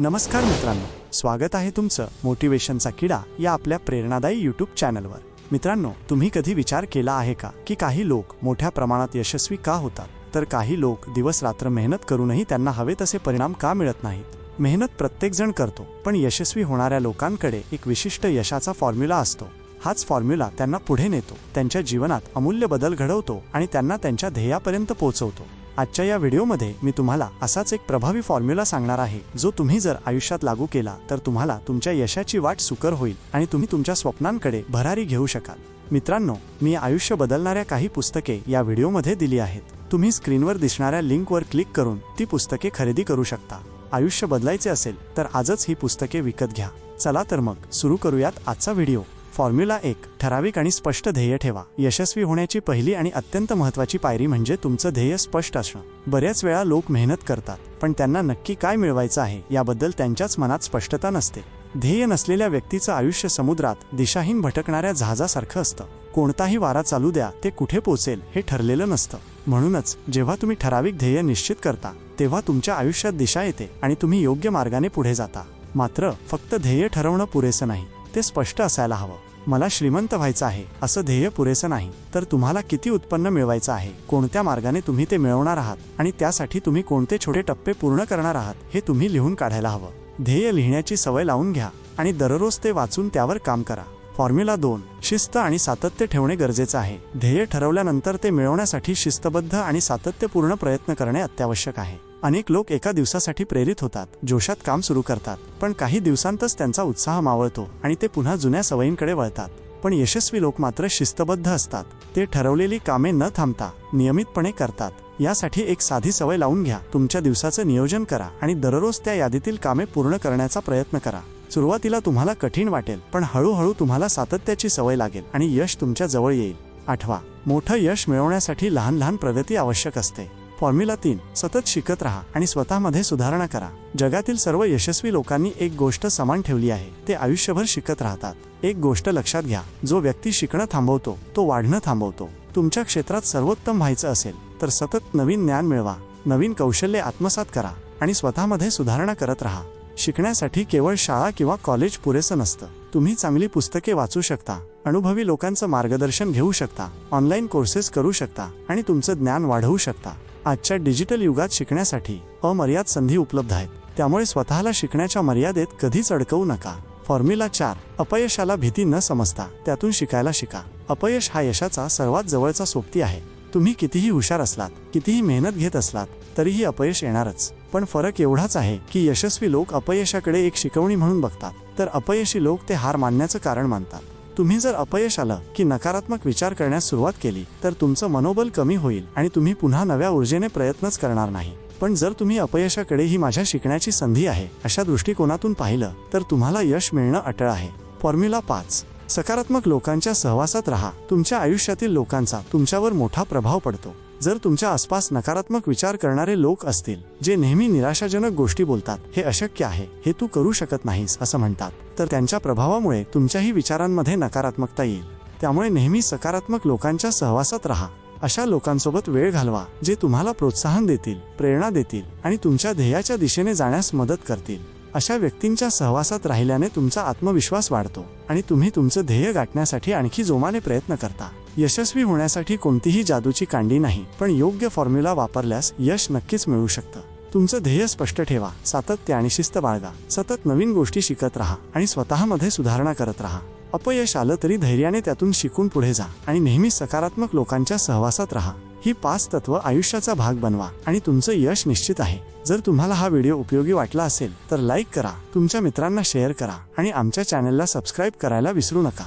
नमस्कार मित्रांनो स्वागत आहे तुमचं मोटिवेशनचा किडा या आपल्या प्रेरणादायी यूट्यूब चॅनलवर मित्रांनो तुम्ही कधी विचार केला आहे का की काही लोक मोठ्या प्रमाणात यशस्वी का होतात? तर काही लोक दिवस रात्र मेहनत करूनही त्यांना हवे तसे परिणाम का मिळत नाहीत? मेहनत प्रत्येकजण करतो पण यशस्वी होणाऱ्या लोकांकडे एक विशिष्ट यशाचा फॉर्म्युला असतो. हाच फॉर्म्युला त्यांना पुढे नेतो त्यांच्या जीवनात अमूल्य बदल घडवतो आणि त्यांना त्यांच्या ध्येयापर्यंत पोहोचवतो आजच्या या व्हिडिओमध्ये मी तुम्हाला असाच एक प्रभावी फॉर्म्युला सांगणार आहे जो तुम्ही जर आयुष्यात लागू केला तर तुम्हाला तुमच्या यशाची वाट सुकर होईल आणि तुम्ही तुमच्या स्वप्नांकडे भरारी घेऊ शकाल. मित्रांनो मी आयुष्य बदलणाऱ्या काही पुस्तके या व्हिडिओमध्ये दिली आहेत. तुम्ही स्क्रीनवर दिसणाऱ्या लिंकवर क्लिक करून ती पुस्तके खरेदी करू शकता. आयुष्य बदलायचे असेल तर आजच ही पुस्तके विकत घ्या. चला तर मग सुरू करूयात आजचा व्हिडिओ. फॉर्म्युला एक ठराविक आणि स्पष्ट ध्येय ठेवा. यशस्वी होण्याची पहिली आणि अत्यंत महत्वाची पायरी म्हणजे तुमचं ध्येय स्पष्ट असणं. बऱ्याच वेळा लोक मेहनत करतात पण त्यांना नक्की काय मिळवायचं आहे याबद्दल त्यांच्याच मनात स्पष्टता नसते. ध्येय नसलेल्या व्यक्तीचं आयुष्य समुद्रात दिशाहीन भटकणाऱ्या जहाजासारखं असतं. कोणताही वारा चालू द्या ते कुठे पोचेल हे ठरलेलं नसतं. म्हणूनच जेव्हा तुम्ही ठराविक ध्येय निश्चित करता तेव्हा तुमच्या आयुष्यात दिशा येते आणि तुम्ही योग्य मार्गाने पुढे जाता. मात्र फक्त ध्येय ठरवणं पुरेसं नाही ते स्पष्ट असायला हवं. मला श्रीमंत व्हायचं आहे असं ध्येय पुरेसं नाही. तर तुम्हाला किती उत्पन्न मिळवायचं आहे? कोणत्या मार्गाने तुम्ही ते मिळवणार आहात? आणि त्यासाठी तुम्ही कोणते छोटे टप्पे पूर्ण करणार आहात हे तुम्ही लिहून काढायला हवं. ध्येय लिहिण्याची सवय लावून घ्या आणि दररोज ते वाचून त्यावर काम करा. फॉर्म्युला दोन. शिस्त आणि सातत्य ठेवणे गरजेचं आहे. ध्येय ठरवल्यानंतर ते मिळवण्यासाठी शिस्तबद्ध आणि सातत्यपूर्ण प्रयत्न करणे अत्यावश्यक आहे. अनेक लोक एका दिवसासाठी प्रेरित होतात जोशात काम सुरू करतात पण काही दिवसांतच त्यांचा उत्साह मावळतो आणि ते पुन्हा जुन्या सवयींकडे वळतात. पण यशस्वी लोक मात्र शिस्तबद्ध असतात. ते ठरवलेली कामे न थांबता नियमितपणे करतात. यासाठी एक साधी सवय लावून घ्या. तुमच्या दिवसाचं नियोजन करा आणि दररोज त्या यादीतील कामे पूर्ण करण्याचा प्रयत्न करा. सुरुवातीला तुम्हाला कठीण वाटेल पण हळूहळू तुम्हाला सातत्याची सवय लागेल आणि यश तुमच्या जवळ येईल. आठवा मोठं यश मिळवण्यासाठी लहान लहान प्रगती आवश्यक असते. फॉर्म्युला तीन. सतत शिकत राहा आणि स्वतःमध्ये सुधारणा करा. जगातील सर्व यशस्वी लोकांनी एक गोष्ट समान ठेवली आहे. ते आयुष्यभर शिकत राहतात. एक गोष्ट लक्षात घ्या. जो व्यक्ती शिकणं थांबवतो तो वाढणं थांबवतो. तुमच्या क्षेत्रात सर्वोत्तम व्हायचं असेल तर सतत नवीन ज्ञान मिळवा. नवीन कौशल्य आत्मसात करा आणि स्वतःमध्ये सुधारणा करत राहा. शिकण्यासाठी केवळ शाळा किंवा कॉलेज पुरेसं नसतं. तुम्ही चांगली पुस्तके वाचू शकता अनुभवी लोकांचं मार्गदर्शन घेऊ शकता ऑनलाईन कोर्सेस करू शकता आणि तुमचं ज्ञान वाढवू शकता. आजच्या डिजिटल युगात शिकण्यासाठी अमर्याद संधी उपलब्ध आहेत. त्यामुळे स्वतःला शिकण्याच्या मर्यादेत कधीच अडकवू नका. फॉर्म्युला चार अपयशाला भीती न समजता त्यातून शिकायला शिका. अपयश हा यशाचा सर्वात जवळचा सोबती आहे. तुम्ही कितीही हुशार असलात कितीही मेहनत घेत असलात तरीही अपयश येणारच. पण फरक एवढाच आहे की यशस्वी लोक अपयशाकडे एक शिकवणी म्हणून बघतात तर अपयशी लोक ते हार मानण्याचं कारण मानतात. तुम्ही जर अपयश आलं की नकारात्मक विचार करण्यास सुरुवात केली तर तुमचं मनोबल कमी होईल आणि तुम्ही पुन्हा नव्या ऊर्जेने प्रयत्नच करणार नाही. पण जर तुम्ही अपयशाकडे ही माझ्या शिकण्याची संधी आहे अशा दृष्टिकोनातून पाहिलं तर तुम्हाला यश मिळणं अटळ आहे. फॉर्म्युला पाच. सकारात्मक लोकांच्या सहवासात राहा. तुमच्या आयुष्यातील लोकांचा तुमच्यावर मोठा प्रभाव पडतो. जर तुमच्या आसपास नकारात्मक विचार करणारे लोक असतील जे नेहमी निराशाजनक गोष्टी बोलतात हे अशक्य आहे हे तू करू शकत नाहीस असं म्हणतात. तर त्यांच्या प्रभावामुळे तुमच्याही विचारांमध्ये नकारात्मकता येईल. त्यामुळे नेहमी सकारात्मक लोकांच्या सहवासात राहा. अशा लोकांसोबत वेळ घालवा जे तुम्हाला प्रोत्साहन देतील प्रेरणा देतील आणि तुमच्या ध्येयाच्या दिशेने जाण्यास मदत करतील. अशा व्यक्तींच्या सहवासात राहिल्याने तुमचा आत्मविश्वास वाढतो आणि तुम्ही तुमचं ध्येय गाठण्यासाठी आणखी जोमाने प्रयत्न करता. यशस्वी होण्यासाठी कोणतीही जादूची कांडी नाही पण योग्य फॉर्म्युला वापरल्यास यश नक्कीच मिळू शकतं. तुमचं ध्येय स्पष्ट ठेवा सातत्य आणि शिस्त बाळगा सतत नवीन गोष्टी शिकत राहा आणि स्वतःमध्ये सुधारणा करत राहा. अपयश आलं तरी धैर्याने त्यातून शिकून पुढे जा आणि नेहमी सकारात्मक लोकांच्या सहवासात राहा. ही पाच तत्व आयुष्याचा भाग बनवा आणि तुमचं यश निश्चित आहे. जर तुम्हाला हा व्हिडिओ उपयोगी वाटला असेल तर लाईक करा तुमच्या मित्रांना शेअर करा आणि आमच्या चॅनलला सबस्क्राईब करायला विसरू नका.